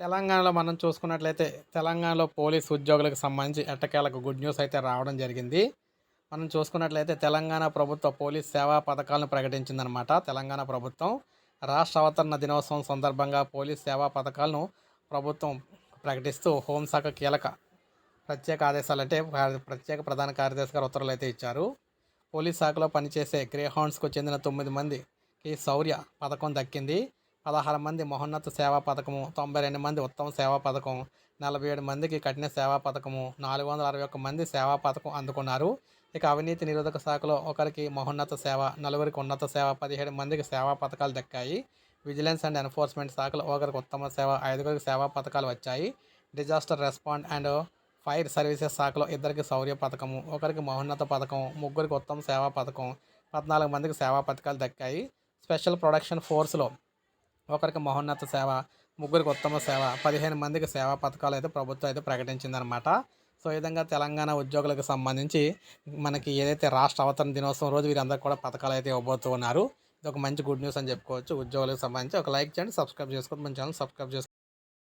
తెలంగాణలో మనం చూసుకున్నట్లయితే తెలంగాణలో పోలీస్ ఉద్యోగులకు సంబంధించి ఎట్టకేలకు గుడ్ న్యూస్ అయితే రావడం జరిగింది. మనం చూసుకున్నట్లయితే తెలంగాణ ప్రభుత్వ పోలీస్ సేవా పథకాలను ప్రకటించిందనమాట తెలంగాణ ప్రభుత్వం. రాష్ట్ర అవతరణ దినోత్సవం సందర్భంగా పోలీస్ సేవా పథకాలను ప్రభుత్వం ప్రకటిస్తూ హోంశాఖ కీలక ప్రత్యేక ఆదేశాలు అంటే ప్రత్యేక ప్రధాన కార్యదర్శి గారు ఉత్తర్వులు అయితే ఇచ్చారు. పోలీస్ శాఖలో పనిచేసే గ్రే హౌండ్స్కు చెందిన తొమ్మిది మందికి శౌర్య పథకం దక్కింది. పదహారు మంది మహోన్నత సేవా పథకము తొంభై రెండు మంది ఉత్తమ సేవా పథకం నలభై ఏడు మందికి కఠిన సేవా పథకము నాలుగు వందల అరవై ఒక్క మంది సేవా పథకం అందుకున్నారు. ఇక అవినీతి నిరోధక శాఖలో ఒకరికి మహోన్నత సేవ నలుగురికి ఉన్నత సేవ పదిహేడు మందికి సేవా పథకాలు దక్కాయి. విజిలెన్స్ అండ్ ఎన్ఫోర్స్మెంట్ శాఖలో ఒకరికి ఉత్తమ సేవ ఐదుగురికి సేవా పథకాలు వచ్చాయి. Disaster respond and fire services శాఖలో ఇద్దరికి శౌర్య పథకము ఒకరికి మహోన్నత పథకం ముగ్గురికి ఉత్తమ సేవా పథకం పద్నాలుగు మందికి సేవా పథకాలు దక్కాయి. స్పెషల్ ప్రొడక్షన్ ఫోర్స్లో ఒకరికి మహోన్నత సేవ ముగ్గురికి ఉత్తమ సేవ పదిహేను మందికి సేవా పథకాలు అయితే ప్రభుత్వం అయితే ప్రకటించిందనమాట సో ఈ విధంగా తెలంగాణ ఉద్యోగులకు సంబంధించి మనకి ఏదైతే రాష్ట్ర అవతరణ దినోత్సవం రోజు వీరందరూ కూడా పథకాలు అయితే ఇవ్వబోతున్నారు. ఇది ఒక మంచి గుడ్ న్యూస్ అని చెప్పుకోవచ్చు. ఉద్యోగులకు సంబంధించి ఒక లైక్ చేయండి సబ్స్క్రైబ్ చేసుకోండి. మన ఛానల్ సబ్స్క్రైబ్ చేసుకోండి.